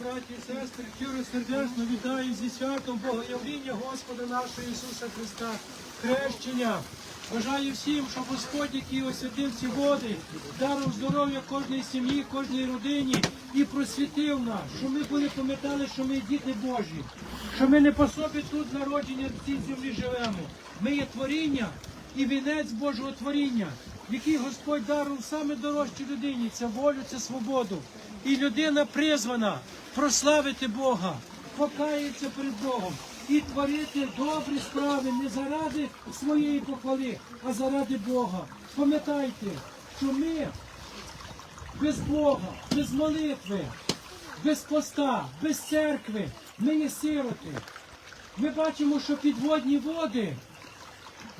браті і сестри, щиро сердечно вітаю зі святом Богоявління Господа нашого Ісуса Христа, хрещення. Бажаю всім, щоб Господь, який освятив ці води, дарував здоров'я кожній сім'ї, кожній родині і просвітив нас, щоб ми були пам'ятали, що ми діти Божі, що ми не по собі тут народження в цій землі живемо. Ми є творіння і вінець Божого творіння, який Господь дарував саме дорожчій людині. Це волю, це свободу. І людина призвана прославити Бога, покаятися перед Богом і творити добрі справи не заради своєї похвали, а заради Бога. Пам'ятайте, що ми без Бога, без молитви, без поста, без церкви, ми є сироти. Ми бачимо, що підводні води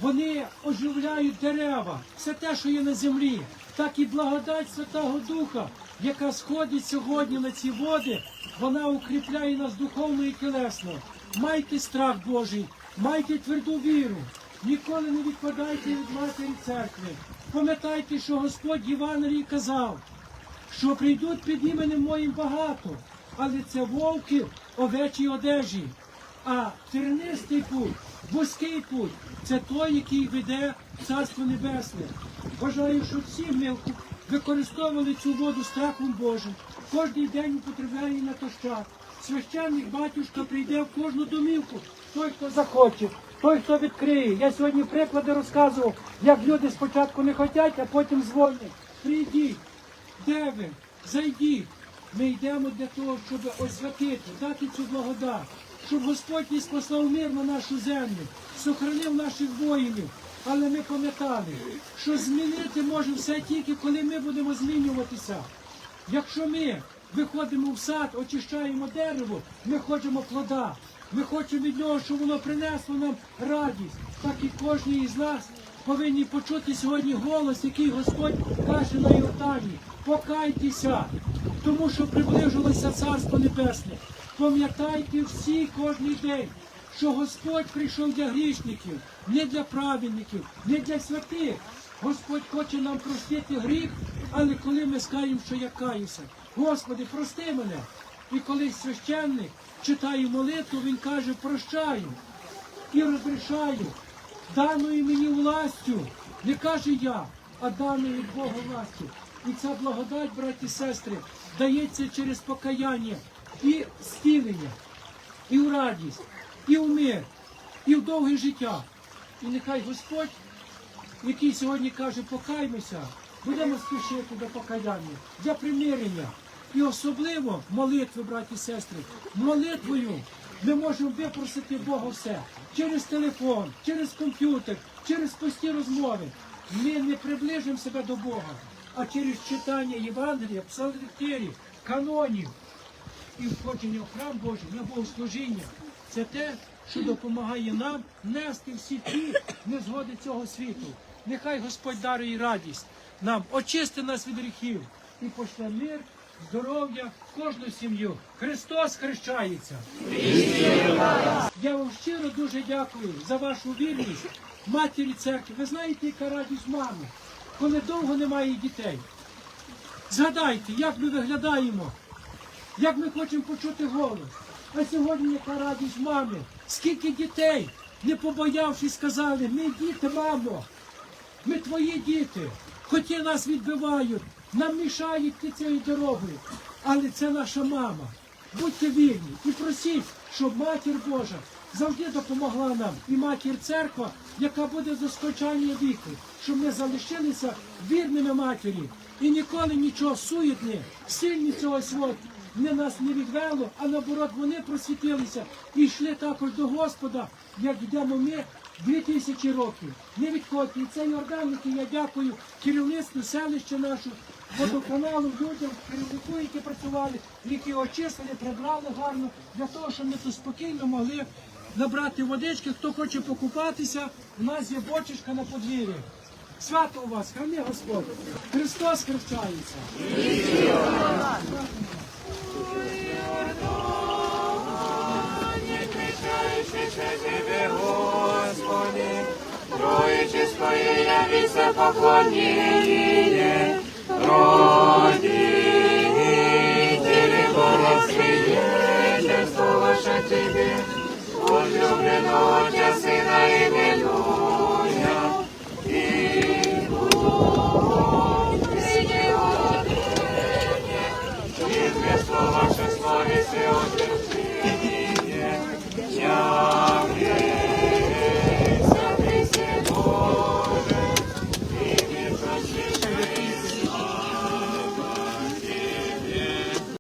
вони оживляють дерева, все те, що є на землі, так і благодать Святого Духа, яка сходить сьогодні на ці води, вона укріпляє нас духовно і тілесно. Майте страх Божий, майте тверду віру, ніколи не відпадайте від матері церкви. Пам'ятайте, що Господь Євангелій казав, що прийдуть під іменем моїм багато, але це вовки овечій одежі. А тернистий путь, вузький путь це той, який веде в Царство Небесне. Бажаю, щоб всі ми використовували цю воду страхом Божим. Кожний день употребляє на тощак. Священник батюшка прийде в кожну домівку, той, хто захоче, той, хто відкриє. Я сьогодні приклади розказував, як люди спочатку не хочуть, а потім дзвонять. Прийдіть, де ви? Зайдіть. Ми йдемо для того, щоб освятити, дати цю благодать, щоб Господь не спаслав мир на нашу землю, сохранив наших воїнів. Але ми пам'ятали, що змінити може все тільки, коли ми будемо змінюватися. Якщо ми виходимо в сад, очищаємо дерево, ми хочемо плода. Ми хочемо від нього, щоб воно принесло нам радість. Так і кожен із нас повинні почути сьогодні голос, який Господь каже на Йордані. Покайтеся, тому що приближилося Царство Небесне. Пам'ятайте всі кожний день, що Господь прийшов для грішників, не для праведників, не для святих. Господь хоче нам простити гріх, але коли ми скажемо, що я каюся, Господи, прости мене. І коли священник читає молитву, він каже, прощаю і розрішаю даною мені властю. Не каже я, а даною Бога властю. І ця благодать, браті і сестри, дається через покаяння і зцілення, і в радість, і в мир, і в довге життя. І нехай Господь, який сьогодні каже, покаймося, будемо спішити до покаяння, для примирення. І особливо молитви, браті і сестри, молитвою ми можемо випросити Бога все через телефон, через комп'ютер, через пусті розмови. Ми не приближимо себе до Бога, а через читання Євангелія, псалтерів, канонів і входження в храм Божий на богослужіння. Це те, що допомагає нам нести всі ті незгоди цього світу. Нехай Господь дарує радість нам, очисти нас від гріхів і пошле мир, здоров'я, в кожну сім'ю. Христос хрещається. Я вам щиро дуже дякую за вашу вірність, матері церкви. Ви знаєте, яка радість мами, коли довго немає дітей. Згадайте, як ми виглядаємо, як ми хочемо почути голос. А сьогодні яка радість мами, скільки дітей, не побоявшись, сказали, ми діти, мамо, ми твої діти, хоч і нас відбивають, нам мішають йти цією дорогою, але це наша мама. Будьте вірні і просіть, щоб матір Божа завжди допомогла нам. І матір церква, яка буде до скончання віку, щоб ми залишилися вірними матері. І ніколи нічого суетне, сильні цього світу не нас не відвело, а наоборот вони просвітилися і йшли також до Господа, як йдемо ми дві тисячі років. Не відходьте. І це Йордан, який я дякую керівництву селища нашого, водоканалу, людям, керівнику, які працювали, які очистили, прибрали гарно, для того, щоб ми тут спокійно могли набрати водички. Хто хоче покупатися, у нас є бочечка на подвір'ї. Свято у вас, храни Господь. Христос хрещається. Господи, Троице Твоей віце поклоніння, родители